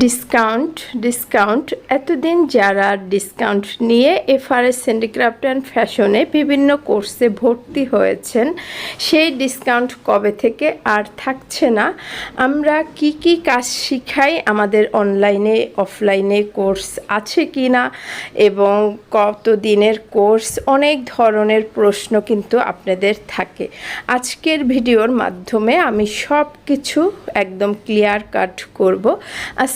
Discount discount এতদিন যারা discount নিয়ে এফআরএস হ্যান্ডিক্রাফট অ্যান্ড ফ্যাশনে বিভিন্ন কোর্সে ভর্তি হয়েছেন, সেই ডিসকাউন্ট কবে থেকে আর থাকছে না? আমরা কি কি কাজ শিখাই আমাদের অনলাইনে অফলাইনে কোর্স আছে কি না এবং কত দিনের কোর্স অনেক ধরনের প্রশ্ন কিন্তু আপনাদের থাকে। আজকের ভিডিওর মাধ্যমে আমি সব কিছু একদম ক্লিয়ার কাট করব।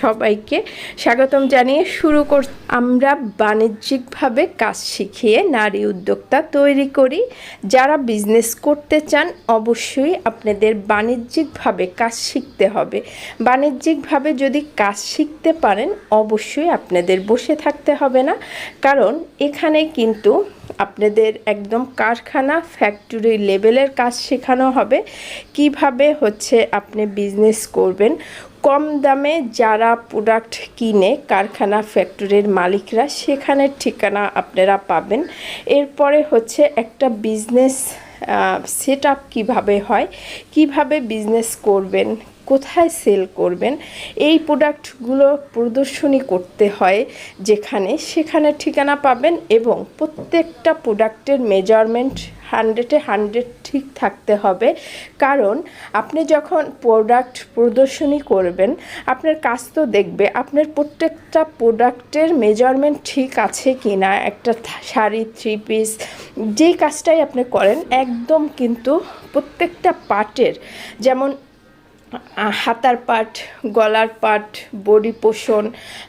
সবাইকে স্বাগতম জানিয়ে শুরু কর আমরা বাণিজ্যিকভাবে কাজ শিখিয়ে নারী উদ্যোক্তা তৈরি করি। যারা বিজনেস করতে চান, অবশ্যই আপনাদের বাণিজ্যিকভাবে কাজ শিখতে হবে। বাণিজ্যিকভাবে যদি কাজ শিখতে পারেন, অবশ্যই আপনাদের বসে থাকতে হবে না। কারণ এখানে কিন্তু আপনাদের একদম কারখানা ফ্যাক্টরি লেভেলের কাজ শেখানো হবে। কীভাবে হচ্ছে আপনি বিজনেস করবেন কম দামে যারা প্রোডাক্ট কিনে কারখানা ফ্যাক্টরির মালিকরা, সেখানের ঠিকানা আপনারা পাবেন। এরপরে হচ্ছে একটা বিজনেস সেট আপ কীভাবে হয়, কীভাবে বিজনেস করবেন, কোথায় সেল করবেন, এই প্রোডাক্টগুলো প্রদর্শনী করতে হয় যেখানে সেখানে ঠিকানা পাবেন এবং প্রত্যেকটা প্রোডাক্টের মেজারমেন্ট হান্ড্রেডে হান্ড্রেড ঠিক থাকতে হবে। কারণ আপনি যখন প্রোডাক্ট প্রদর্শনী করবেন, আপনার কাজ তো দেখবে, আপনার প্রত্যেকটা প্রোডাক্টের মেজারমেন্ট ঠিক আছে কি না একটা শাড়ি থ্রি পিস যেই কাজটাই আপনি করেন, একদম কিন্তু প্রত্যেকটা পার্টের যেমন হাতার পাট, গলার পাট, বডি পোষণ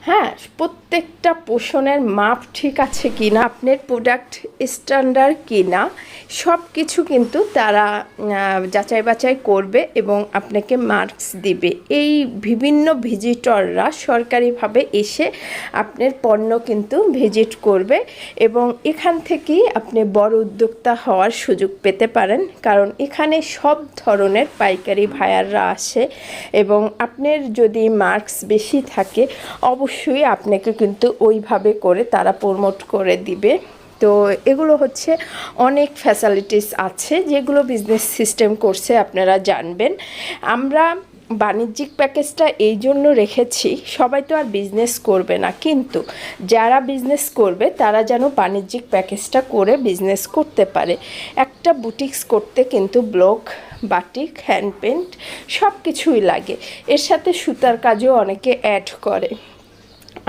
হ্যাঁ প্রত্যেকটা পোষণের মাপ ঠিক আছে কি না আপনার প্রোডাক্ট স্ট্যান্ডার্ড কি না সব কিছু কিন্তু তারা যাচাই বাছাই করবে এবং আপনাকে মার্কস দিবে। এই বিভিন্ন ভিজিটররা সরকারিভাবে এসে আপনার পণ্য কিন্তু ভিজিট করবে এবং এখান থেকেই আপনি বড় উদ্যোক্তা হওয়ার সুযোগ পেতে পারেন, কারণ এখানে সব ধরনের পাইকারি ভায়াররা আসে। আসে এবং আপনার যদি মার্কস বেশি থাকে, অবশ্যই আপনাকে কিন্তু ওইভাবে করে তারা প্রমোট করে দিবে। তো এগুলো হচ্ছে অনেক ফ্যাসিলিটিস আছে যেগুলো বিজনেস সিস্টেম করছে আপনারা জানবেন। আমরা বাণিজ্যিক প্যাকেজটা এই জন্য রেখেছি, সবাই তো আর বিজনেস করবে না, কিন্তু যারা বিজনেস করবে, তারা যেন বাণিজ্যিক প্যাকেজটা করে বিজনেস করতে পারে। একটা বুটিক্স করতে কিন্তু ব্লক বাটিক হ্যান্ড পেন্ট সব কিছুই লাগে। এর সাথে সুতার কাজও অনেকে অ্যাড করে।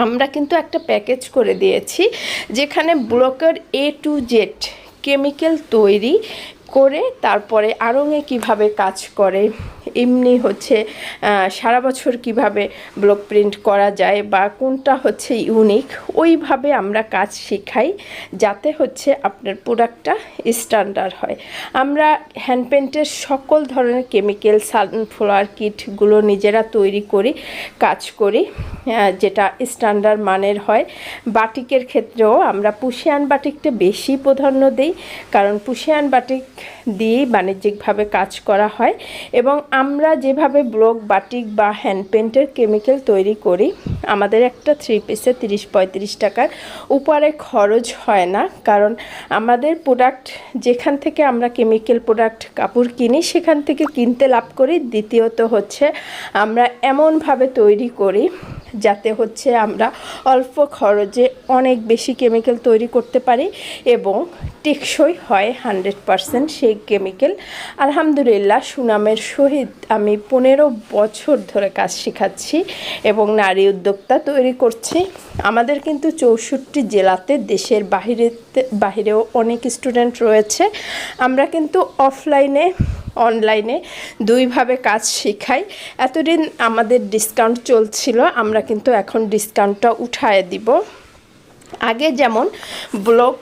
আমরা কিন্তু একটা প্যাকেজ করে দিয়েছি, যেখানে ব্লকের এ টু জেড কেমিক্যাল তৈরি করে তারপরে আড়ঙে কীভাবে কাজ করে, এমনি হচ্ছে সারা বছর কীভাবে ব্লক প্রিন্ট করা যায় বা কোনটা হচ্ছে ইউনিক ওইভাবে আমরা কাজ শেখাই যাতে হচ্ছে আপনার প্রোডাক্টটা স্ট্যান্ডার্ড হয়। আমরা হ্যান্ড পেন্টের সকল ধরনের কেমিক্যাল সানফ্লাওয়ার কিটগুলো নিজেরা তৈরি করি, কাজ করি যেটা স্ট্যান্ডার্ড মানের হয়। বাটিকের ক্ষেত্রেও আমরা পুষিয়ান বাটিকটা বেশি প্রাধান্য দিই, কারণ পুষিয়ান বাটিক দিয়েই বাণিজ্যিকভাবে কাজ করা হয় এবং আমরা যেভাবে ব্লক, বাটিক বা হ্যান্ড পেন্টের কেমিক্যাল তৈরি করি, আমাদের একটা থ্রি পিসে তিরিশ, পঁয়ত্রিশ টাকার উপরে খরচ হয় না। কারণ আমাদের প্রোডাক্ট যেখান থেকে আমরা কেমিক্যাল প্রোডাক্ট কাপড় কিনি, সেখান থেকে কিনতে লাভ করি। দ্বিতীয়ত হচ্ছে আমরা এমনভাবে তৈরি করি যাতে হচ্ছে আমরা অল্প খরচে অনেক বেশি কেমিক্যাল তৈরি করতে পারি এবং টেকসই হয় হান্ড্রেড পারসেন্ট সেই কেমিক্যাল। আলহামদুলিল্লাহ সুনামের সহিত আমি পনেরো বছর ধরে কাজ শেখাচ্ছি এবং নারী উদ্যোক্তা তৈরি করছি। আমাদের কিন্তু চৌষট্টি জেলাতে দেশের বাহিরে বাহিরেও অনেক স্টুডেন্ট রয়েছে। আমরা কিন্তু অফলাইনে অনলাইনে দুইভাবে কাজ শেখাই। এতদিন আমাদের ডিসকাউন্ট চলছিল, আমরা কিন্তু এখন ডিসকাউন্টটা উঠায় দিব। আগে যেমন block,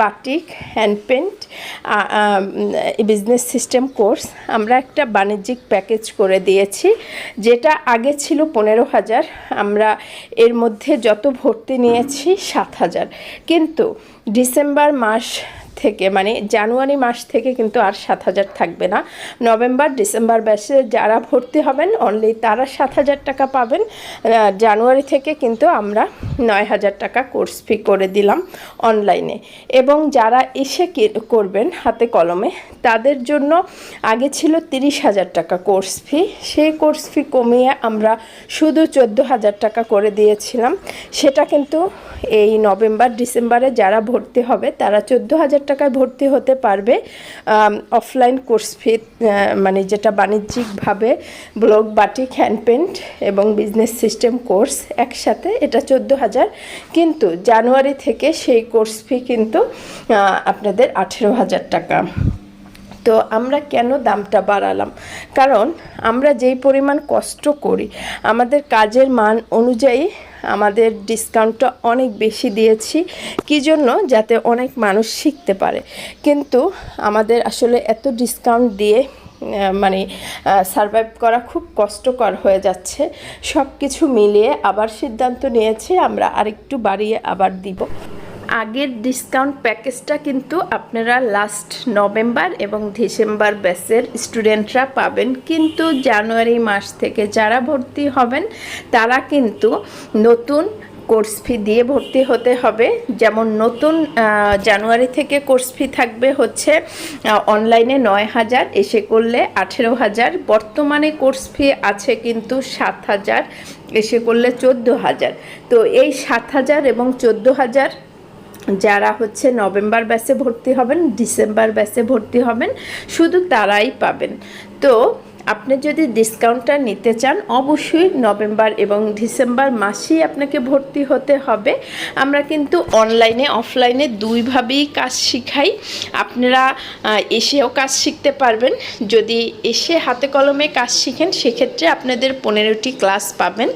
batik hand paint business system course আমরা একটা বাণিজ্যিক প্যাকেজ করে দিয়েছি, যেটা আগে ছিল পনেরো হাজার, আমরা এর মধ্যে যত ভর্তি নিয়েছি সাত হাজার। কিন্তু ডিসেম্বর মাস থেকে মানে জানুয়ারি মাস থেকে কিন্তু আর সাত হাজার থাকবে না। নভেম্বর, ডিসেম্বর ব্যাচে যারা ভর্তি হবেন অনলি তারা সাত হাজার টাকা পাবেন। জানুয়ারি থেকে কিন্তু আমরা নয় হাজার টাকা কোর্স ফি করে দিলাম অনলাইনে এবং যারা এসে করবেন হাতে কলমে, তাদের জন্য আগে ছিল তিরিশ হাজার টাকা কোর্স ফি। সেই কোর্স ফি কমিয়ে আমরা শুধু চোদ্দ হাজার টাকা করে দিয়েছিলাম। সেটা কিন্তু এই নভেম্বর, ডিসেম্বরে যারা ভর্তি হবে, তারা চোদ্দ হাজার টাকায় ভর্তি হতে পারবে অফলাইন কোর্স ফি মানে যেটা বাণিজ্যিকভাবে ব্লক বাটিক হ্যান্ড পেন্ট এবং বিজনেস সিস্টেম কোর্স একসাথে এটা চোদ্দ হাজার। কিন্তু জানুয়ারি থেকে সেই কোর্স ফি কিন্তু আপনাদের আঠেরো হাজার টাকা। তো আমরা কেন দামটা বাড়ালাম? কারণ আমরা যেই পরিমাণ কষ্ট করি, আমাদের কাজের মান অনুযায়ী আমাদের ডিসকাউন্টটা অনেক বেশি দিয়েছি। কি জন্য? যাতে অনেক মানুষ শিখতে পারে। কিন্তু আমাদের আসলে এত ডিসকাউন্ট দিয়ে মানে সারভাইভ করা খুব কষ্টকর হয়ে যাচ্ছে। সব কিছু মিলিয়ে আবার সিদ্ধান্ত নিয়েছি, আমরা আরেকটু বাড়িয়ে আবার দিব। আগের ডিসকাউন্ট প্যাকেজটা কিন্তু আপনারা লাস্ট নভেম্বর এবং ডিসেম্বর ব্যাচের স্টুডেন্টরা পাবেন। কিন্তু জানুয়ারি মাস থেকে যারা ভর্তি হবেন, তারা কিন্তু নতুন কোর্স ফি দিয়ে ভর্তি হতে হবে। যেমন নতুন জানুয়ারি থেকে কোর্স ফি থাকবে হচ্ছে অনলাইনে নয় হাজার, এসে করলে আঠেরো হাজার। বর্তমানে কোর্স ফি আছে কিন্তু সাত হাজার, এসে করলে চোদ্দ হাজার। তো এই সাত হাজার এবং চোদ্দ হাজার যারা হচ্ছে নভেম্বর ব্যাচে ভর্তি হবেন ডিসেম্বর ব্যাচে ভর্তি হবেন শুধু তারাই পাবেন। তো আপনি যদি ডিসকাউন্টটা নিতে চান, অবশ্যই নভেম্বর এবং ডিসেম্বর মাসেই আপনাকে ভর্তি হতে হবে। আমরা কিন্তু অনলাইনে অফলাইনে দুইভাবেই কাজ শিখাই। আপনারা এসেও কাজ শিখতে পারবেন। যদি এসে হাতে কলমে কাজ শিখেন, সেক্ষেত্রে আপনাদের পনেরোটি ক্লাস পাবেন।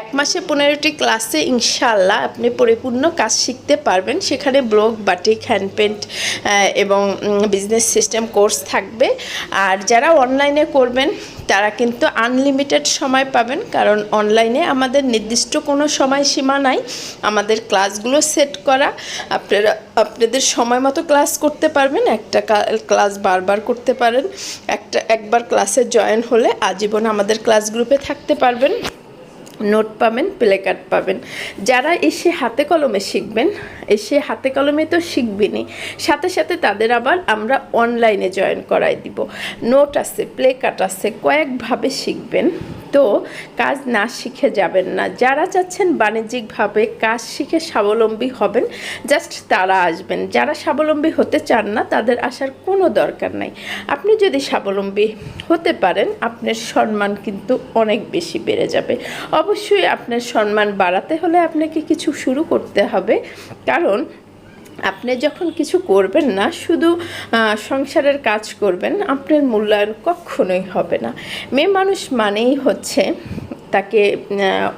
এক মাসে পনেরোটি ক্লাসে ইনশাল্লাহ আপনি পরিপূর্ণ কাজ শিখতে পারবেন। সেখানে ব্লগ বাটিক হ্যান্ড পেন্ট এবং বিজনেস সিস্টেম কোর্স থাকবে। আর যারা অনলাইনে করবেন তারা কিন্তু আনলিমিটেড সময় পাবেন, কারণ অনলাইনে আমাদের নির্দিষ্ট কোনো সময়সীমা নাই। আমাদের ক্লাসগুলো সেট করা। আপনারা, আপনাদের সময় মতো ক্লাস করতে পারবেন, একটা ক্লাস বারবার করতে পারেন। একটা, একবার ক্লাসে জয়েন হলে আজীবন আমাদের ক্লাস গ্রুপে থাকতে পারবেন। নোট পাবেন, প্লে কার্ড পাবেন। যারা এসে হাতে কলমে শিখবেন, এসে হাতে কলমে তো শিখবেনই, সাথে সাথে তাদের আবার আমরা অনলাইনে জয়েন করাই দিব। নোট আছে, প্লে কার্ড আছে, কয়েকভাবে শিখবেন। তো কাজ না শিখে যাবেন না। যারা চাচ্ছেন বাণিজ্যিকভাবে কাজ শিখে স্বাবলম্বী হবেন, জাস্ট তারা আসবেন। যারা স্বাবলম্বী হতে চান না, তাদের আসার কোনো দরকার নাই। আপনি যদি স্বাবলম্বী হতে পারেন, আপনার সম্মান কিন্তু অনেক বেশি বেড়ে যাবে। অবশ্যই আপনার সম্মান বাড়াতে হলে আপনাকে কিছু শুরু করতে হবে। কারণ আপনি যখন কিছু করবেন না, শুধু সংসারের কাজ করবেন, আপনার মূল্যায়ন কখনোই হবে না। মেয়ে মানুষ মানেই হচ্ছে তাকে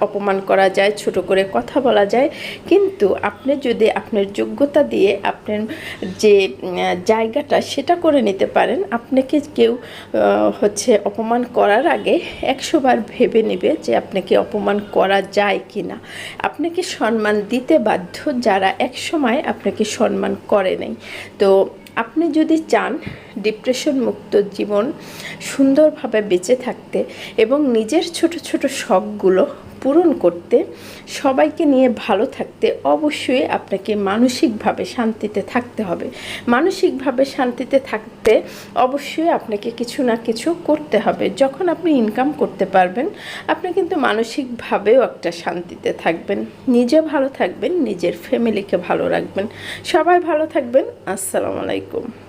অপমান করা যায়, ছোট করে কথা বলা যায়। কিন্তু আপনি যদি আপনার যোগ্যতা দিয়ে আপনার যে জায়গাটা সেটা করে নিতে পারেন, আপনাকে কেউ হচ্ছে অপমান করার আগে একশোবার ভেবে নেবে যে আপনাকে অপমান করা যায় কি না আপনাকে সম্মান দিতে বাধ্য যারা একসময় আপনাকে সম্মান করে নেই। তো আপনি যদি চান ডিপ্রেশন মুক্ত জীবন সুন্দরভাবে বেঁচে থাকতে এবং নিজের ছোট ছোট শখগুলো পূরণ করতে, সবাইকে নিয়ে ভালো থাকতে অবশ্যই আপনাকে মানসিকভাবে শান্তিতে থাকতে হবে। মানসিকভাবে শান্তিতে থাকতে অবশ্যই আপনাকে কিছু না কিছু করতে হবে। যখন আপনি ইনকাম করতে পারবেন, আপনি কিন্তু মানসিকভাবেও একটা শান্তিতে থাকবেন। নিজে ভালো থাকবেন, নিজের ফ্যামিলিকে ভালো রাখবেন। সবাই ভালো থাকবেন। আসসালামু আলাইকুম।